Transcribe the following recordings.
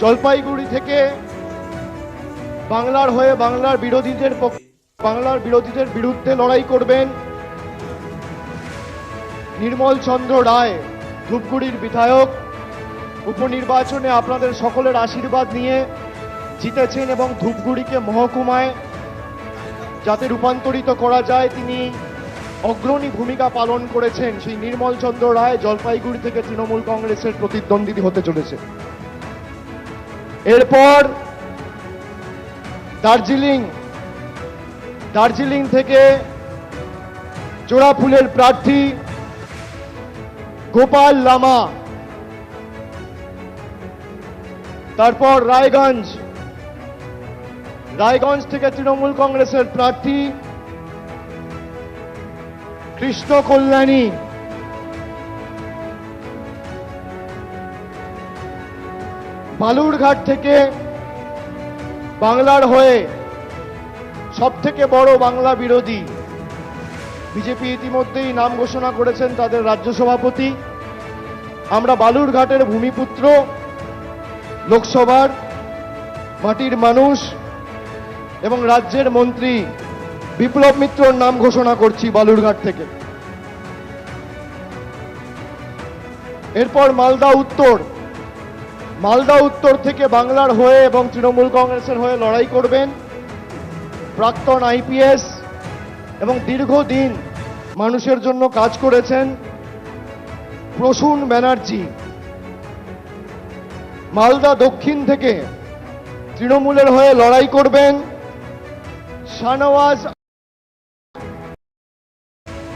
জলপাইগুড়ি থেকে বাংলার হয়ে বাংলার বিরোধীদের বাংলার বিরোধীদের বিরুদ্ধে লড়াই করবেন নির্মল চন্দ্র রায়, ধূপগুড়ির বিধায়ক। উপনির্বাচনে আপনাদের সকলের আশীর্বাদ নিয়ে জিতেছেন এবং ধূপগুড়িকে মহকুমায় যাতে রূপান্তরিত করা যায়, তিনি অগ্রণী ভূমিকা পালন করেছেন সেই নির্মল চন্দ্র রায় জলপাইগুড়ি থেকে তৃণমূল কংগ্রেসের প্রতিদ্বন্দ্বী হতে চলেছে। এরপর দার্জিলিং। দার্জিলিং থেকে জোড়া ফুলের প্রার্থী গোপাল লামা। তারপর রায়গঞ্জ। রায়গঞ্জ থেকে তৃণমূল কংগ্রেসের প্রার্থী কৃষ্ণ কল্যাণী। বালুরঘাট থেকে বাংলার হয়ে সব থেকে বড় বাংলা বিরোধী। বিজেপি ইতিমধ্যেই নাম ঘোষণা করেছেন তাদের রাজ্য সভাপতি। আমরা বালুরঘাটের ভূমিপুত্র, লোকসভার মাটির মানুষ এবং রাজ্যের মন্ত্রী। বিপ্লব মিত্রর নাম ঘোষণা করছি বালুরঘাট থেকে। এরপর মালদা উত্তর। মালদা উত্তর থেকে বাংলার হয়ে এবং তৃণমূল কংগ্রেসের হয়ে লড়াই করবেন প্রাক্তন আইপিএস এবং দীর্ঘদিন মানুষের জন্য কাজ করেছেন প্রসূন ব্যানার্জি। মালদা দক্ষিণ থেকে তৃণমূলের হয়ে লড়াই করবেন শাহনওয়াজ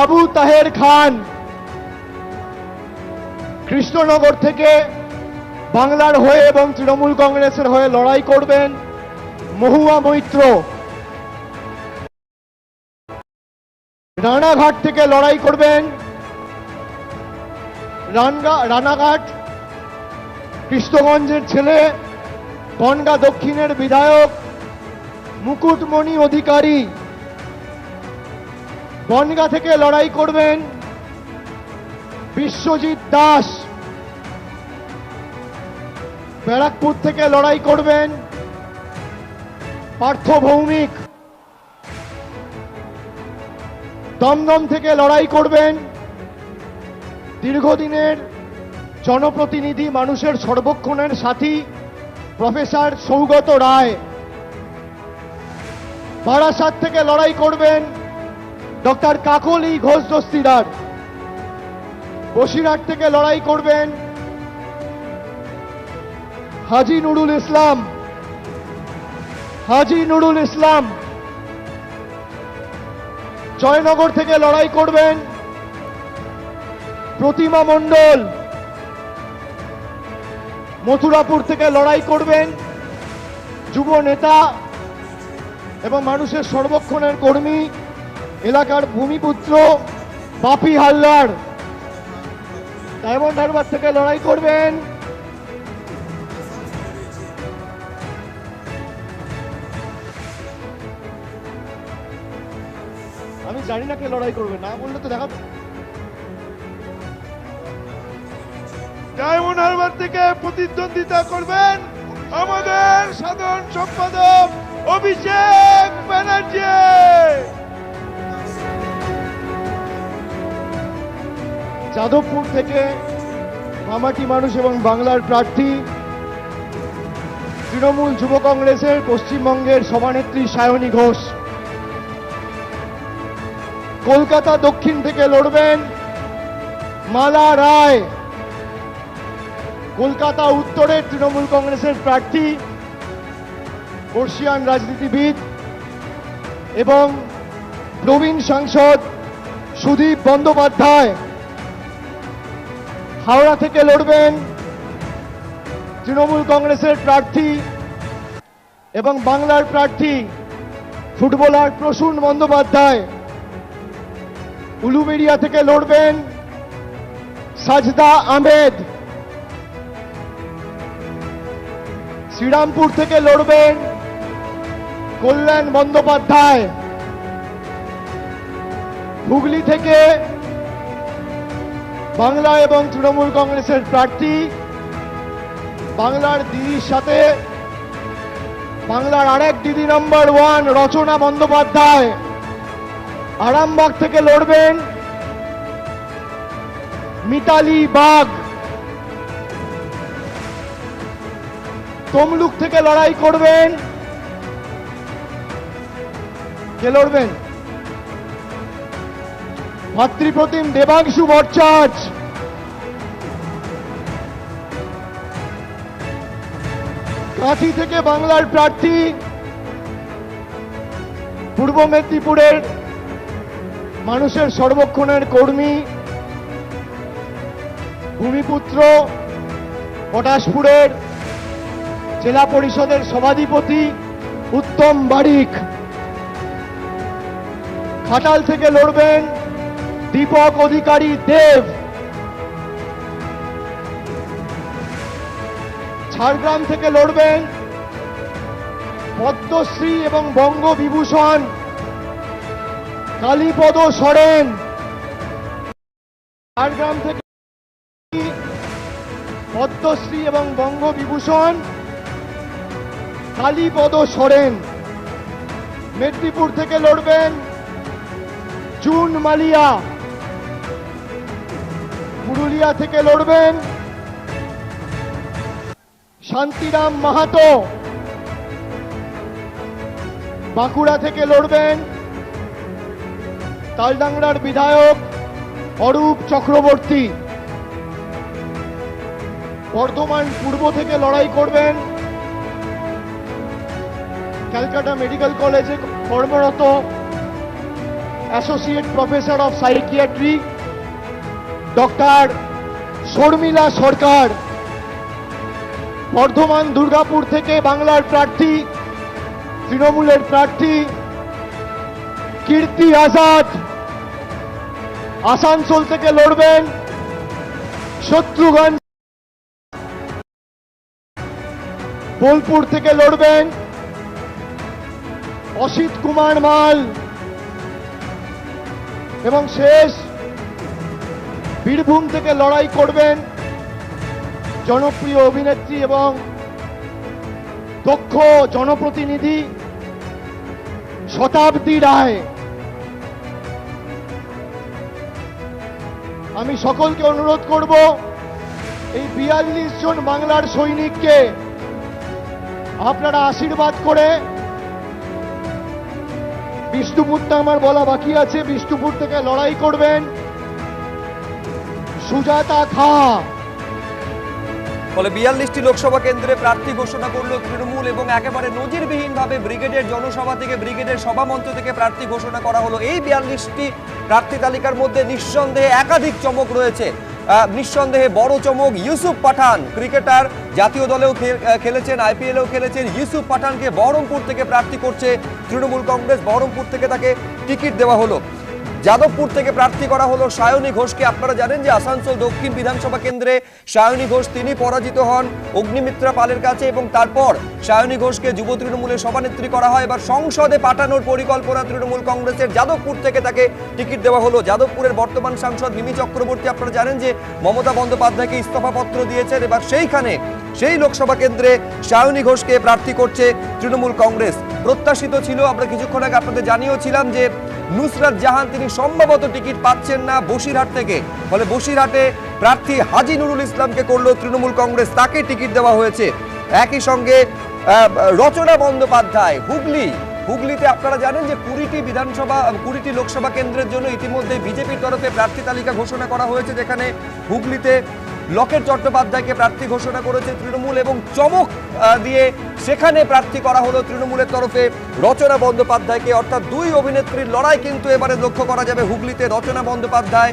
আবু তাহের খান কৃষ্ণনগর থেকে বাংলার হয়ে এবং তৃণমূল কংগ্রেসের হয়ে লড়াই করবেন মহুয়া মৈত্র। রানাঘাট থেকে লড়াই করবেন রানাঘাট কৃষ্ণগঞ্জের ছেলে, বনগা দক্ষিণের বিধায়ক, মুকুটমণি অধিকারী। বনগা থেকে লড়াই করবেন বিশ্বজিৎ দাস। ব্যারাকপুর থেকে লড়াই করবেন পার্থ ভৌমিক। দমদম থেকে লড়াই করবেন দীর্ঘদিনের জনপ্রতিনিধি মানুষের সর্বক্ষণের সাথী প্রফেসর সৌগত রায়। বারাসাত থেকে লড়াই করবেন ডক্টর কাকলি ঘোষ দস্তিদার। বসিরহাট থেকে লড়াই করবেন হাজি নুরুল ইসলাম। হাজি নুরুল ইসলাম। জয়নগর থেকে লড়াই করবেন প্রতিমা মণ্ডল। মথুরাপুর থেকে লড়াই করবেন যুব নেতা এবং মানুষের সর্বক্ষণের কর্মী। এলাকার ভূমিপুত্র বাপি হালদার। ডায়মন্ড হারবার থেকে লড়াই করবেন। আমি জানি না কে লড়াই করবে, না বললে তো দেখাবো। ডায়মন্ড হারবার থেকে প্রতিদ্বন্দ্বিতা করবেন আমাদের সাধারণ সম্পাদক অভিষেক ব্যানার্জি। যাদবপুর থেকে মামাটি মানুষ এবং বাংলার প্রার্থী তৃণমূল যুব কংগ্রেসের পশ্চিমবঙ্গের সভানেত্রী সায়নী ঘোষ। কলকাতা দক্ষিণ থেকে লড়বেন মালা রায়। কলকাতা উত্তরের তৃণমূল কংগ্রেসের প্রার্থী, বর্ষিয়ান রাজনীতিবিদ এবং প্রবীণ সাংসদ সুদীপ বন্দ্যোপাধ্যায়। হাওড়া থেকে লড়বেন তৃণমূল কংগ্রেসের প্রার্থী এবং বাংলার প্রার্থী ফুটবলার প্রসূন বন্দ্যোপাধ্যায়। উলুবেড়িয়া থেকে লড়বেন সাজদা আহমেদ। শ্রীরামপুর থেকে লড়বেন কল্যাণ বন্দ্যোপাধ্যায়। হুগলি থেকে বাংলা এবং তৃণমূল কংগ্রেসের প্রার্থী, বাংলার দিদির সাথে বাংলার আরেক দিদি নম্বর ওয়ান রচনা বন্দ্যোপাধ্যায়। আরামবাগ থেকে লড়বেন মিতালি বাগ তমলুক থেকে লড়াই করবেন। কে লড়বেন? ভাতৃপ্রতিম দেবাংশু ভট্টাচার্য কাঁথি থেকে বাংলার প্রার্থী, পূর্ব মেদিনীপুরের মানুষের সর্বক্ষণের কর্মী, ভূমিপুত্র, পটাশপুরের জেলা পরিষদের সভাধিপতি উত্তম বারিক। খাটাল থেকে লড়বেন দীপক অধিকারী দেব। ঝাড়গ্রাম থেকে লড়বেন পদ্মশ্রী এবং বঙ্গবিভূষণ। কালীপদ সরেন। ঝাড়গ্রাম থেকে পদ্মশ্রী এবং বঙ্গবিভূষণ। কালীপদ সরেন। মেদিনীপুর থেকে লড়বেন জুন মালিয়া। পুরুলিয়া থেকে লড়বেন শান্তিরাম মাহাতো। বাঁকুড়া থেকে লড়বেন তালডাংরার বিধায়ক অরূপ চক্রবর্তী। বর্ধমান পূর্ব থেকে লড়াই করবেন ক্যালকাটা মেডিকেল কলেজে কর্মরত associate professor of psychiatry. Doctor Sharmila Sarkar, Bardhaman Durgapur থেকে বাংলার প্রার্থী, তৃণমূলের প্রার্থী, কীর্তি আজাদ, আসানসোল থেকে লড়বেন শত্রুঘ্ন, বোলপুর থেকে লড়বেন অসিত কুমার মাল, এবং শেষ বীরভূম থেকে লড়াই করবেন জনপ্রিয় অভিনেত্রী এবং দক্ষ জনপ্রতিনিধি শতাব্দী রায়। আমি সকলকে অনুরোধ করব, এই বিয়াল্লিশ জন বাংলার সৈনিককে আপনারা আশীর্বাদ করে। বিষ্ণুপুরটা আমার বলা বাকি আছে, বিষ্ণুপুর থেকে লড়াই করবেন। সুজাতা খা। ফলে বিয়াল্লিশটি লোকসভা কেন্দ্রে প্রার্থী ঘোষণা করল তৃণমূল এবং একেবারে নজিরবিহীনভাবে ব্রিগেডের জনসভা থেকে ব্রিগেডের সভামঞ্চ থেকে প্রার্থী ঘোষণা করা হলো। এই বিয়াল্লিশটি প্রার্থী তালিকার মধ্যে নিঃসন্দেহে একাধিক চমক রয়েছে। নিঃসন্দেহে বড় চমক ইউসুফ পাঠান, ক্রিকেটার, জাতীয় দলেও খেলেছেন, আইপিএলেও খেলেছেন। ইউসুফ পাঠানকে বহরমপুর থেকে প্রার্থী করছে তৃণমূল কংগ্রেস। বহরমপুর থেকে তাকে টিকিট দেওয়া হলো। যাদবপুর থেকে প্রার্থী করা হলো সায়নী ঘোষকে। আপনারা জানেন যে আসানসোল দক্ষিণ বিধানসভা কেন্দ্রে সায়নী ঘোষ তিনি পরাজিত হন অগ্নিমিত্রা পালের কাছে এবং তারপর সায়নী ঘোষকে যুব তৃণমূলের সভানেত্রী করা হয়। এবার সংসদে পাঠানোর পরিকল্পনা তৃণমূল কংগ্রেসের। যাদবপুর থেকে তাকে টিকিট দেওয়া হলো। যাদবপুরের বর্তমান সাংসদ মিমি চক্রবর্তী, আপনারা জানেন যে মমতা বন্দ্যোপাধ্যায়কে ইস্তফাপত্র দিয়েছেন। এবার সেইখানে, সেই লোকসভা কেন্দ্রে সায়নী ঘোষকে প্রার্থী করছে তৃণমূল কংগ্রেস। প্রত্যাশিত ছিল, আমরা কিছুক্ষণ আগে আপনাদের জানিয়েছিলাম যে নুসরাত জাহান তিনি সম্ভবত টিকিট পাচ্ছেন না বসিরহাট থেকে। ফলে বসিরহাটে প্রার্থী হাজি নুরুল ইসলামকে করল তৃণমূল কংগ্রেস, তাকে টিকিট দেওয়া হয়েছে। একই সঙ্গে রচনা বন্দ্যোপাধ্যায়, হুগলি। হুগলিতে আপনারা জানেন যে কুড়িটি বিধানসভা কুড়িটি লোকসভা কেন্দ্রের জন্য ইতিমধ্যে বিজেপির তরফে প্রার্থী তালিকা ঘোষণা করা হয়েছে, যেখানে হুগলিতে লকেট চট্টোপাধ্যায়কে প্রার্থী ঘোষণা করেছে তৃণমূল এবং চমক দিয়ে সেখানে প্রার্থী করা হলো তৃণমূলের তরফে রচনা বন্দ্যোপাধ্যায়কে। অর্থাৎ দুই অভিনেত্রীর লড়াই কিন্তু এবারে লক্ষ্য করা যাবে হুগলিতে রচনা বন্দ্যোপাধ্যায়